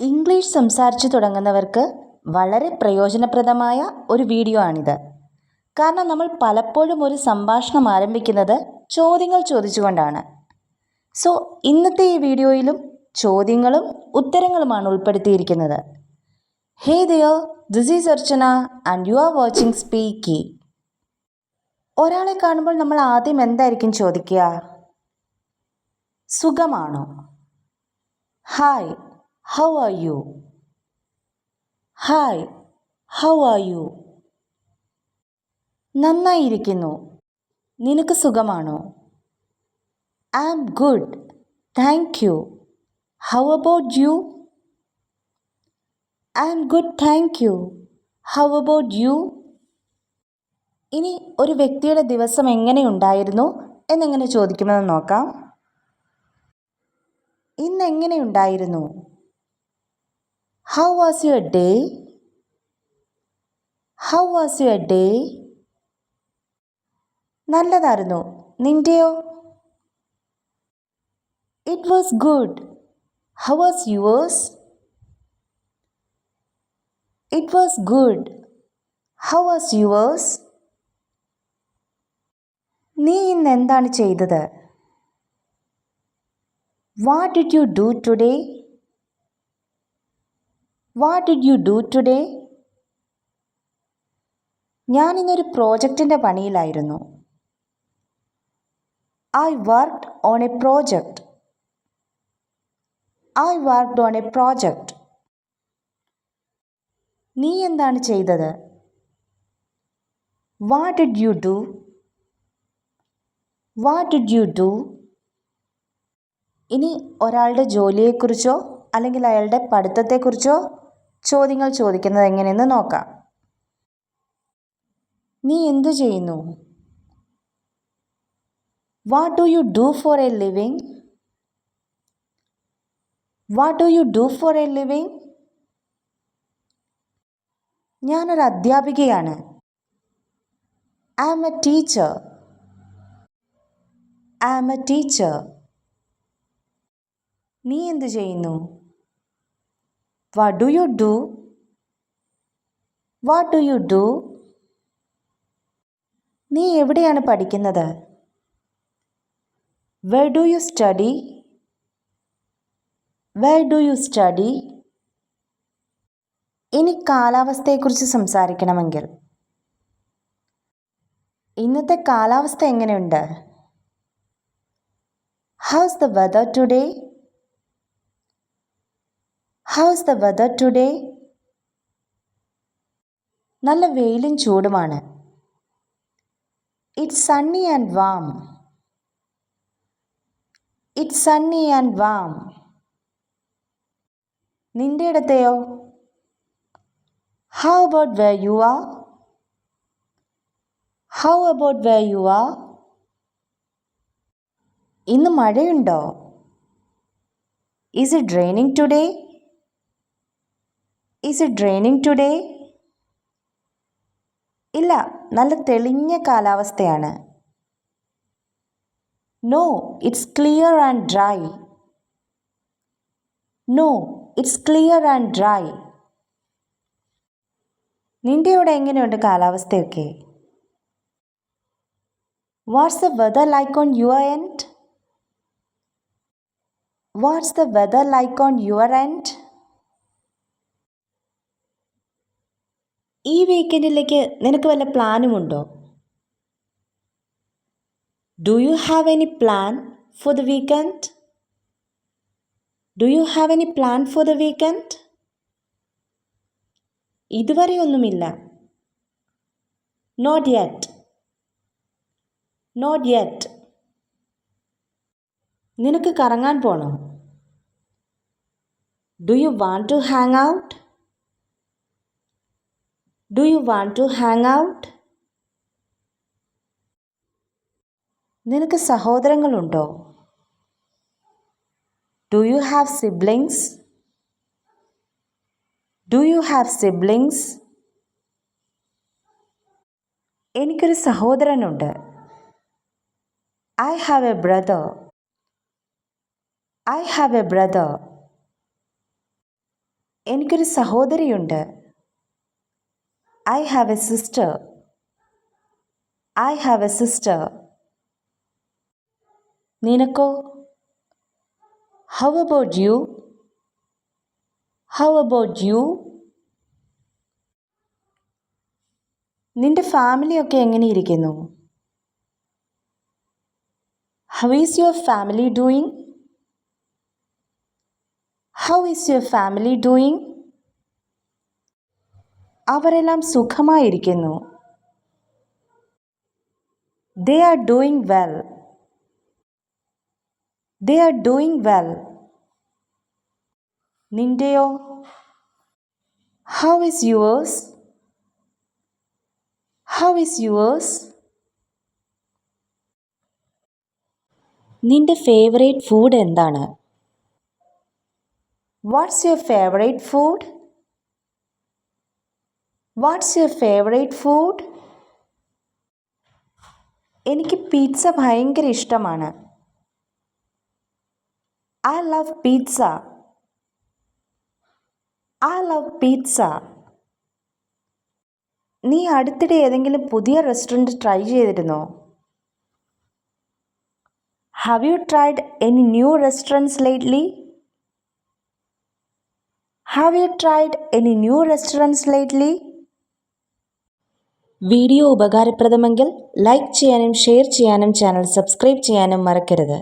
English സംസാരിച്ചു തുടങ്ങുന്നവർക്ക് വളരെ പ്രയോജനപ്രദമായ ഒരു വീഡിയോ ആണിത്. കാരണം നമ്മൾ പലപ്പോഴും ഒരു സംഭാഷണം ആരംഭിക്കുന്നത് ചോദ്യങ്ങൾ ചോദിച്ചുകൊണ്ടാണ്. സോ ഇന്നത്തെ ഈ വീഡിയോയിലും ചോദ്യങ്ങളും ഉത്തരങ്ങളുമാണ് ഉൾപ്പെടുത്തിയിരിക്കുന്നത്. Hey dear this is Archana and you are watching Speaky. ഒരാളെ കാണുമ്പോൾ നമ്മൾ ആദ്യം എന്തായിരിക്കും ചോദിക്കുക? സുഖമാണോ? Hi how are you hi how are you നന്നായിരിക്കുന്നു. നിനക്ക് സുഖമാണോ? I am good thank you how about you I am good thank you how about you ഇനി ഒരു വ്യക്തിയുടെ ദിവസം എങ്ങനെയുണ്ടായിരുന്നു എന്നെങ്ങനെ ചോദിക്കുമെന്ന് നോക്കാം. ഇന്ന് എങ്ങനെയുണ്ടായിരുന്നു how was your day how was your day നല്ലതായിരുന്നു. നിന്റെയോ it was good how was yours it was good how was yours നീ ഇന്ന് എന്താണ് ചെയ്തത്? What did you do today what did you do today ഞാൻ ഇന്നൊരു പ്രോജക്റ്റിന്റെ പണിയിലായിരുന്നു. I worked on a project I worked on a project നീ എന്താണ് ചെയ്തത്? What did you do what did you do ഇനി ഒരാളുടെ ജോലിയെക്കുറിച്ചോ അല്ലെങ്കിൽ അയാളുടെ പഠിത്തത്തെക്കുറിച്ചോ ചോദ്യങ്ങൾ ചോദിക്കുന്നത് എങ്ങനെയെന്ന് നോക്കാം. നീ എന്തു ചെയ്യുന്നു? What do you do for a living what do you do for a living ഞാനൊരു അധ്യാപികയാണ്. I am a teacher I am a teacher നീ എന്തു ചെയ്യുന്നു? What do you do what do you do നീ എവിടെയാണ് പഠിക്കുന്നത്? Where do you study where do you study ഇനി കാലാവസ്ഥയെക്കുറിച്ച് സംസാരിക്കണമെങ്കിൽ. ഇന്നത്തെ കാലാവസ്ഥ എങ്ങനെയുണ്ട്? How's the weather today how's the weather today നല്ല വെയിലും ചൂടുമാണ്. It's sunny and warm it's sunny and warm നിന്റെ ഇടത്തെയോ how about where you are how about where you are ഇന്ന് മഴയുണ്ടോ? Is it raining today is it raining today ഇല്ല നല്ല തെളിഞ്ഞ കാലാവസ്ഥയാണ്. No it's clear and dry no it's clear and dry നിന്റെ അവിടെ എങ്ങനെയുണ്ട് കാലാവസ്ഥയൊക്കെ? What's the weather like on your end what's the weather like on your end ഈ വീക്കെൻഡിലേക്ക് നിനക്ക് വല്ല പ്ലാനുമുണ്ടോ do you have any plan for the weekend do you have any plan for the weekend ഇതുവരെ ഒന്നുമില്ല. നോട്ട് യെറ്റ് നോട്ട് യെറ്റ് നിനക്ക് കറങ്ങാൻ പോണോ? Do you want to hang out do you want to hang out നിനക്ക് സഹോദരങ്ങളുണ്ടോ? Do you have siblings do you have siblings എനിക്കൊരു സഹോദരനുണ്ട്. I have a brother I have a brother എനിക്കൊരു സഹോദരിയുണ്ട്. I have a sister I have a sister നിനക്കോ how about you how about you നിന്റെ ഫാമിലിയൊക്കെ എങ്ങനെ ഇരിക്കുന്നു? How is your family doing how is your family doing അവരെല്ലാം സുഖമായിരിക്കുന്നു. They are doing well they are doing well നിന്റെയോ? How is yours how is yours നിന്റെ favourite food എന്താണ്? What's your favourite food what's your favourite food എനിക്ക് pizza ഭയങ്കര ഇഷ്ടമാണ്. I love pizza I love pizza നീ അടുത്തിടെ ഏതെങ്കിലും പുതിയ restaurant try ചെയ്തിരുന്നോ? Have you tried any new restaurants lately have you tried any new restaurants lately video ഉപകാരപ്രദമെങ്കിൽ like ചെയ്യാനും share ചെയ്യാനും ചാനൽ സബ്സ്ക്രൈബ് ചെയ്യാനും മറക്കരുത്.